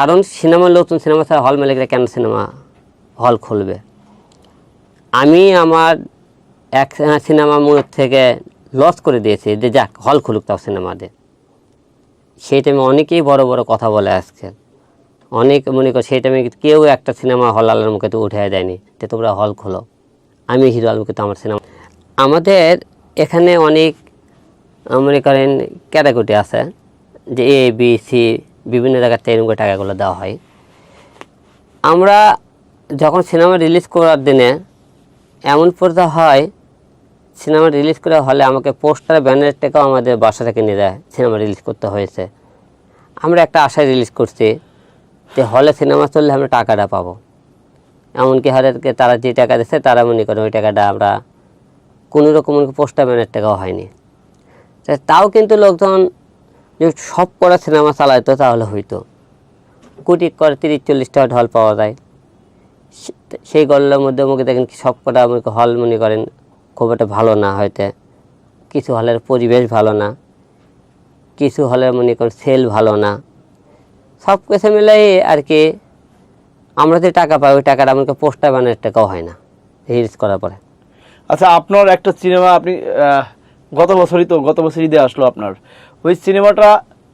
কারণ সিনেমা নতুন সিনেমা ছাড়া হল মালিকরা কেন সিনেমা হল খুলবে? আমি আমার এক সিনেমা মূলত থেকে লস করে দিয়েছি, যে যাক, হল খুলুক তাও সিনেমাতে সেই টাইমে অনেকেই বড় বড় কথা বলে আজকে। অনেক মনে কর সেই টাইমে কেউ একটা সিনেমা হল আলার মুখে তো উঠে দেয়নি, যে তোমরা হল খোলো। আমি হিরো আলমকে তো আমার সিনেমা আমাদের এখানে অনেক, মনে করেন ক্যাটাগরি আছে, যে এ বি সি বিভিন্ন জায়গার থেকে এরকম টাকাগুলো দেওয়া হয়। আমরা যখন সিনেমা রিলিজ করার দিনে এমন পর্দা হয়, সিনেমা রিলিজ করা হলে আমাকে পোস্টার ব্যানারের টাকাও আমাদের বাসা থেকে নিয়ে যায়, সিনেমা রিলিজ করতে হয়েছে। আমরা একটা আশায় রিলিজ করছি যে হলে সিনেমা চললে আমরা টাকাটা পাবো। এমনকি হারেরকে তারা যে টাকা দিচ্ছে তারা মনে করে ওই টাকাটা আমরা কোনো রকম পোস্টার ব্যানারের টাকাও হয়নি। তাও কিন্তু লোকজন যে সব করা সিনেমা চালাইতো তাহলে হইতো। কোটি করে তিরিশ চল্লিশ টাকা হল পাওয়া যায়। সেই গল্লের মধ্যে মুখে দেখেন কি সব কটা আমাকে হল মনে করেন খুব একটা ভালো না হয়তো। কিছু হলের পরিবেশ ভালো না। কিছু হলের মনে করেন সেল ভালো না। সব কিছু মিলাই আর কি আমরা যে টাকা পাই, ওই টাকাটা আমাকে পোস্টার বানানোর টাকাও হয় না, রিলিজ করার পরে। আচ্ছা আপনার একটা সিনেমা আপনি গত বছরই তো, গত বছরই দিয়ে আসলো আপনার। ওই সিনেমাটা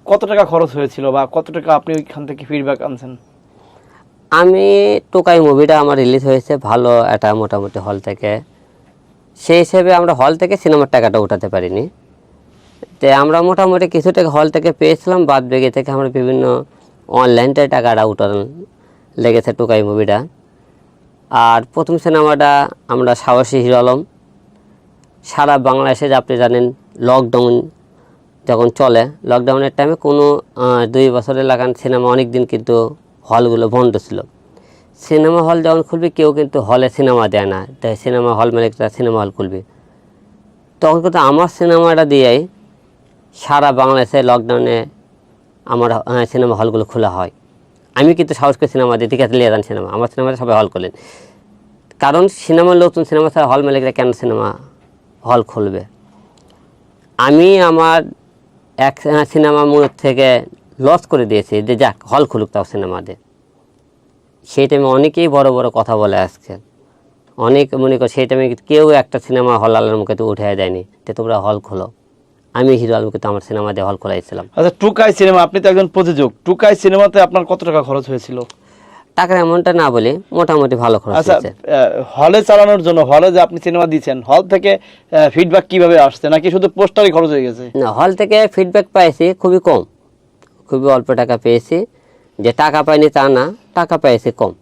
কত টাকা খরচ হয়েছিল বা কত টাকা আপনি ওইখান থেকে ফিডব্যাক আনছেন? আমি টোকাই মুভিটা আমার রিলিজ হয়েছে, ভালো একটা মোটামুটি হল থেকে। সেই হিসেবে আমরা হল থেকে সিনেমার টাকাটা উঠাতে পারিনি। তো আমরা মোটামুটি কিছু টাকা হল থেকে পেয়েছিলাম, বাদ বেগে থেকে আমরা বিভিন্ন অনলাইন থেকে টাকাটা উঠানো লেগেছে টোকাই মুভিটা আর প্রথম সিনেমাটা আমরা সাহসী হিরো আলম। সারা বাংলাদেশে আপনি জানেন লকডাউন যখন চলে লকডাউনের টাইমে কোনো দুই বছরের লাগান সিনেমা অনেক দিন কিন্তু হলগুলো বন্ধ ছিল। সিনেমা হল যখন খুলবে, কেউ কিন্তু হলে সিনেমা দেয় না। তাই সিনেমা হল মালিকরা সিনেমা হল খুলবে। তখন কিন্তু আমার সিনেমাটা দিয়েই সারা বাংলাদেশে লকডাউনে আমার সিনেমা হলগুলো খোলা হয়। আমি কিন্তু সাহস করে সিনেমা দিই, ঠিক আছে লিয়ে যান সিনেমা আমার সিনেমাটা সবাই হল করলেন কারণ সিনেমা নতুন সিনেমা ছাড়া হল মালিকরা কেন সিনেমা হল খুলবে? আমি আমার এক সিনেমা মূলত থেকে লস করে দিয়েছে। যে যাক, হল খুলুক তাও সিনেমাতে। সেই টাইমে অনেকেই বড় বড় কথা বলে আসছে অনেক মনে কর, সেই টাইমে কেউ একটা সিনেমা হল আলার মুখে তো উঠে দেয়নি। যে তোমরা হল খোলো। আমি হিরো আলমকে তো আমার সিনেমা দিয়ে হল খোলাইছিলাম। আচ্ছা টুকাই সিনেমা, আপনি তো একজন প্রযোজক। টুকাই সিনেমাতে আপনার কত টাকা খরচ হয়েছিল? টাকার এমনটা না বলে মোটামুটি ভালো খরচ আচ্ছা হলে চালানোর জন্য হলে যে আপনি সিনেমা দিয়েছেন হল থেকে ফিডব্যাক কীভাবে আসছে? নাকি শুধু পোস্টারই খরচ হয়ে গেছে? না হল থেকে ফিডব্যাক পাইছি খুবই কম। খুবই অল্প টাকা পেয়েছি। যে টাকা পাইনি তা না টাকা পেয়েছি কম।